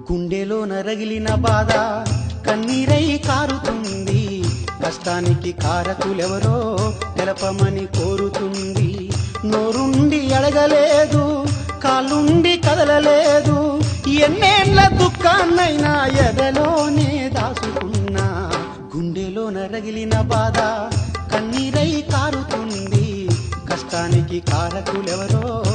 గుండెలో నరగిలిన బాధ కన్నీరై కారుతుంది. కష్టానికి కారకులెవరో తెలపమని కోరుతుంది. నోరుండి అడగలేదు కాళ్ళుండి కదలలేదు. ఎన్నేళ్ళ దుఃఖాన్నైనా ఎదలోనే దాచుకున్నా. గుండెలో నరగిలిన బాధ కన్నీరై కారుతుంది. కష్టానికి కారకులెవరో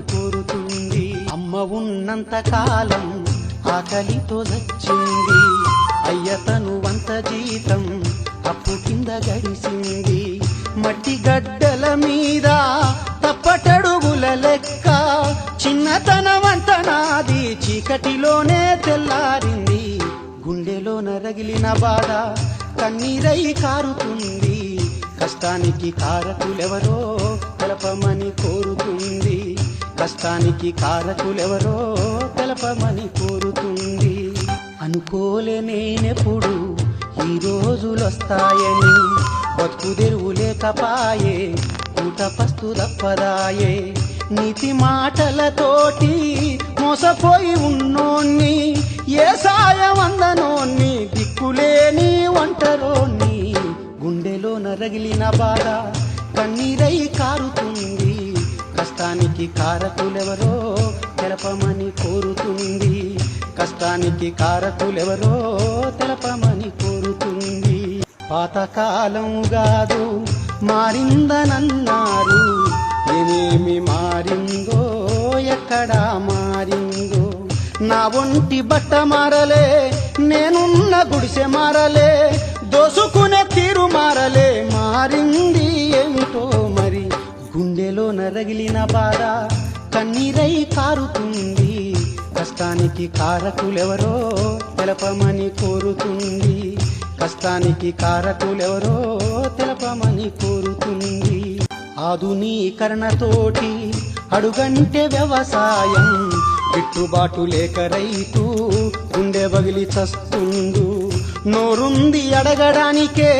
కోరుతుంది. అమ్మ ఉన్నంత కాలం ఆకలితో చచ్చింది. అయ్యతను వంత జీతం అప్పు కింద గడిసింది. మట్టి గడ్డల మీద తప్పటడుగుల లెక్క చిన్నతనమంత నాది చీకటిలోనే తెల్లారింది. గుండెలో నరగిలిన బాధ కన్నీరై కారుతుంది. కష్టానికి కారకులెవరో కలపమని కోరుతుంది. కష్టానికి కారకులెవరో తెలపమని కోరుతుంది. అనుకోలే నేనెప్పుడు ఈ రోజులొస్తాయని. బతుకు తెరువు లేకపాయే పూట పస్తు తప్పదాయే. నీతి మాటలతోటి మోసపోయి ఉన్నోన్ని ఏ సాయం అందనోన్ని దిక్కులేని ఒంటరోన్ని గుండెలో నరగిలిన బాధ కష్టానికి కారకులెవరో తెలపమని కోరుతుంది. కష్టానికి కారకులెవరో తెలపమని కోరుతుంది. పాతకాలం కాదు మారిందనన్నారు. ఏమేమి మారిందో ఎక్కడా మారిందో. నా ఒంటి బట్ట మారలే నేనున్న గుడిసె మారలే. దోసుకునే తీ తగిలిన బాధ కన్నీరై కారుతుంది. కష్టానికి కారకులెవరో తెలపమని కోరుతుంది. కష్టానికి కారకులెవరో తెలపమని కోరుతుంది. ఆధునీకరణతోటి అడుగంటే వ్యవసాయం గిట్టుబాటు లేక రైతు గుండె బగిలి చస్తుండు. నోరుంది అడగడానికే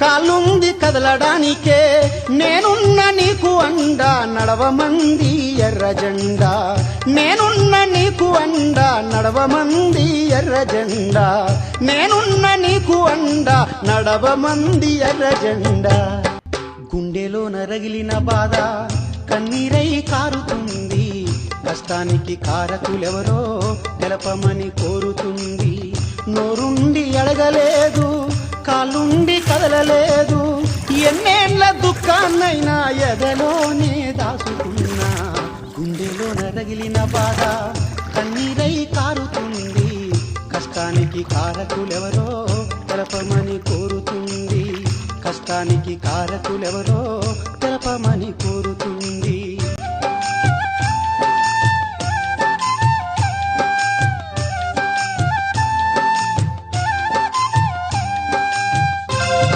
కాళ్ళుంది కదలడానికే నేనున్న అండ నడవమంది ఎర్ర జెండా నేనున్న నీకు అండ నడవమంది ఎర్ర జెండా నేనున్న నీకు అండ నడవమంది ఎర్ర జెండా గుండెలో నరగిలిన బాధ కన్నీరై కారుతుంది. కష్టానికి కారకులెవరో తెలపమని కోరుతుంది. నోరుండి ఎడగలేదు కాలుండి కదలలేదు ఎన్నేళ్ళ దుఃఖాన్నైనా ఎదలోనే దాచుకున్నా. గుండెలో నరగిలిన బాధ కన్నీరై కారుతుంది. కష్టానికి కారకులెవరో తెలపమని కోరుతుంది. కష్టానికి కారకులెవరో తెలపమని కోరుతుంది.